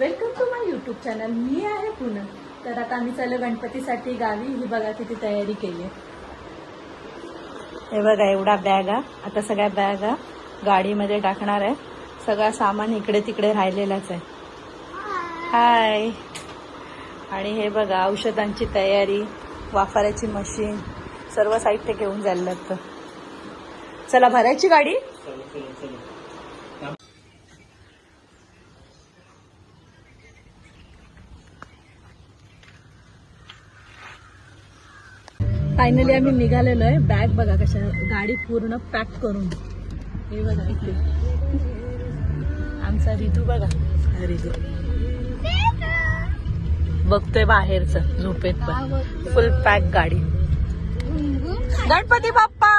Welcome to my YouTube channel. मी आहे पूनम. तर आता आम्ही चाललो गणपतीसाठी गावी. ही बघा किती तयारी केली आहे. हे बघा एवढा बॅगा आता सगळ्या बॅगा गाडीमध्ये टाकणार आहे. सगळं सामान इकडे तिकडे राहिलेलाच आहे. हाय आणि हे बघा औषधांची तयारी वाफाऱ्याची मशीन सर्व साहित्य घेऊन जायला लागतं चला भरायची गाडी? फायनली आम्ही निघालेलो आहे बॅग बघा कशा गाडी पूर्ण पॅक करून. हे बघा इथे. आमचा रितू बघा. रितू. बघतोय बाहेरच झोपेत पण. फुल पॅक गाडी. गणपती बाप्पा!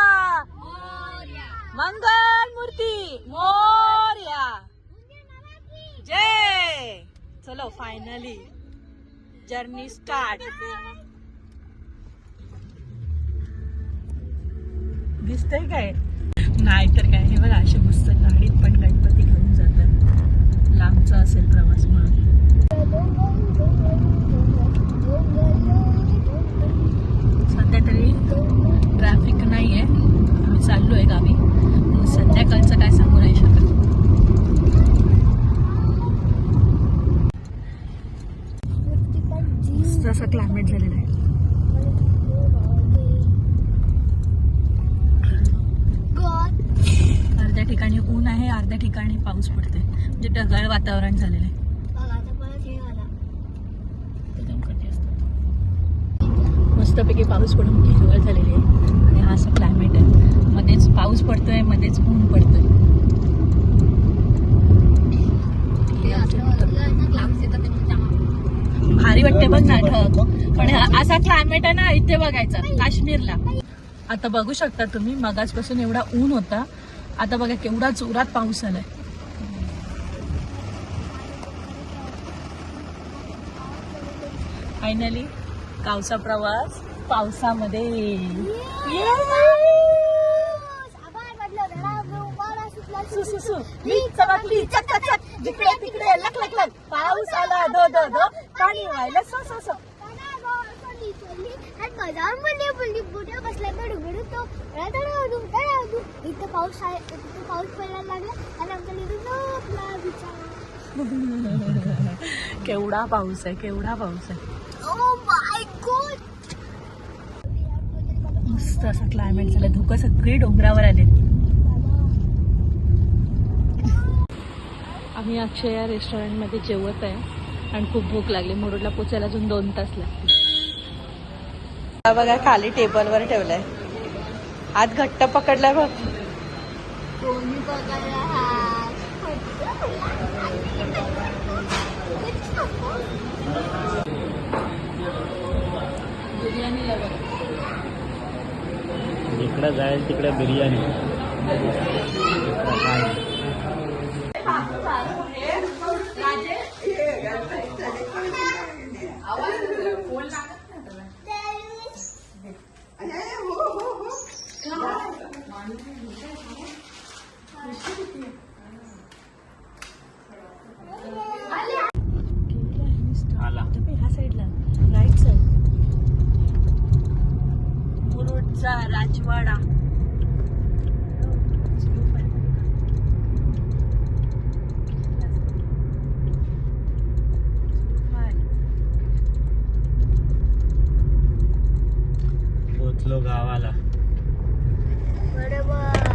मंगल मूर्ती! मोर्या! जय! चलो फायनली जर्नी स्टार्ट दिसतंय काय? नाही तर काय हे बघा असे मस्त गाडीत पण गणपती घेऊन जातात लांबचा असेल प्रवास म्हणून सध्या तरी ट्रॅफिक नाही आहे आम्ही चाललो आहे गावी मग संध्याकाळचं काय सांगू नाही शकत मस्त असं क्लायमेट झालेलं आहे अर्ध्या ठिकाणी ऊन आहे अर्ध्या ठिकाणी पाऊस पडतोय. म्हणजे ढगाळ वातावरण झालेलं आहे. मस्तपैकी पाऊस पडून हिरवळ झालेली आहे. आणि हा असं क्लायमेट आहे. मध्येच पाऊस पडतोय मध्येच ऊन पडतोय. भारी वाटते बघ ना ढग. पण असा क्लायमेट आहे ना इथे बघायचा काश्मीरला. आता बघू शकता तुम्ही मगाचपासून एवढा ऊन होता. आता बघा केवढा जोरात पाऊस आलाय. फायनली गावचा प्रवास पावसामध्ये. जिकडे तिकडे लक लक लक. पाऊस आला दो दो दो. पाणी व्हायला सो सो सो. इथं पाऊस आहे पाऊस पडायला लागला आणि आमच्या केवढा पाऊस आहे केवढा पाऊस आहे. ओ माय गॉड मस्त असं क्लायमेट झालं. धुकं सगळी डोंगरावर आले आम्ही अक्षया रेस्टॉरंटमध्ये जेवत आहे आणि खूप भूक लागली. मुरुडला पोचायला अजून दोन तास लागतील. बघा खाली टेबलवर ठेवलंय. हात घट्ट पकडलाय बघ. कोणी बघायला जिकडे जाईल तिकडे बिर्याणी. तुम्ही ह्या साईडला. राईट साईड मुरुडचा राजवाडा. पोचलो गावाला बरोबर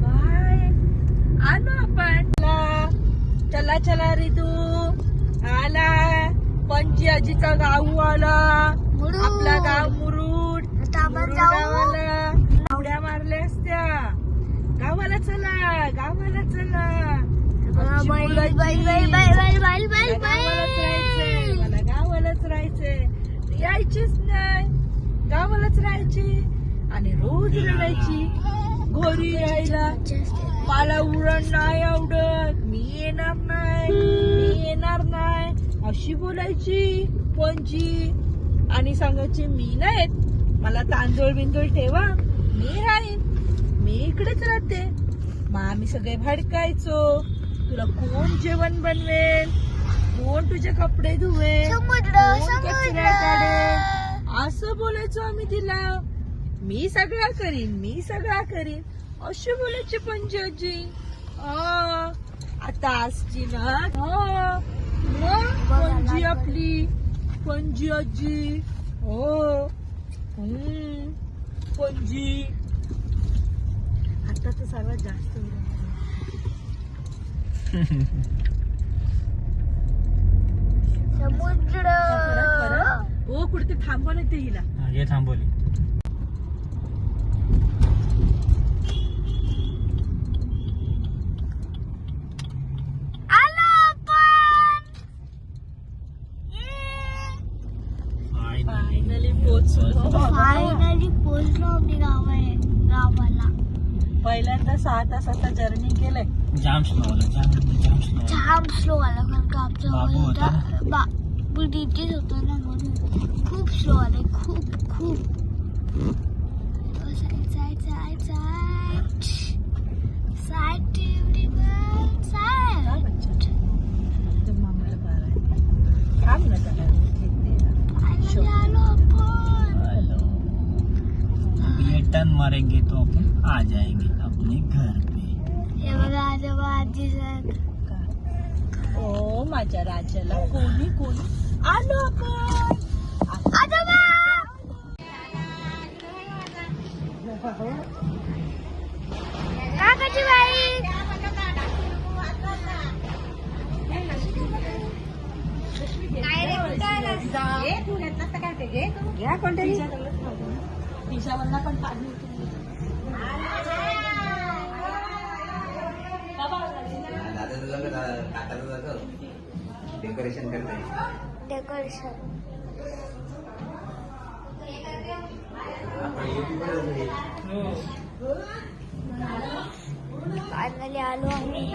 काय आलो आपण चला चला रितू आला. पणजी आजीचा गाव आला. आपला गाव मुरुड. गावाला. उड्या मारल्या असत्या. गावाला चला गावाला चला. गावालाच राहायचंय. यायचीच नाही. गावालाच राहायची. आणि रोज रडायची. घरी यायला. मला उरण नाही आवडत. मी येणार नाही. मी येणार नाही. अशी बोलायची पणजी आणि सांगायची मी नाहीत मला तांदूळ बिंदूळ ठेवा. मी राहीन. मी इकडेच राहते. मग आम्ही सगळे भडकायचो. तुला कोण जेवण बनवेल? कोण तुझे कपडे धुवेल? असं बोलायचो आम्ही तिला. मी सगळा करीन मी सगळा करीन. अशी बोलायची आ, आता आजची ना पणजी आपली पणजी आजी. हो. पणजी. आता तर सर्वात जास्त. समुद्र. हो कुठे थांबवलं ते हिला. हा, ये थांबवली आलो आपण फायनली पोहोचलो फायनली पोहोचलो आम्ही गावा गावाला. पहिल्यांदा सहा तासाचा जर्नी केलंय. जाम स्लो आला जाम जाम स्लो जाम स्लो आला कारण का आमच्या बाबू होतो ना म्हणून खूप स्लो आले खूप खूप side side side side side everyone side हा, बच्चा. तो मामाला बारा आहे. थांब ना जरा. घेते ना. फायनली आलो आपण हेलो अब ये मारेंगे तो अपन आ जाएंगे अपने घर पे? ओ माझ्या राजाला कोणी कोणी? आलो काकाची बाई घ्या कोणतरी. तिच्यावरला पण पाणी. डेकोरेशन करता डेकोरेशन फायनली आलो आम्ही.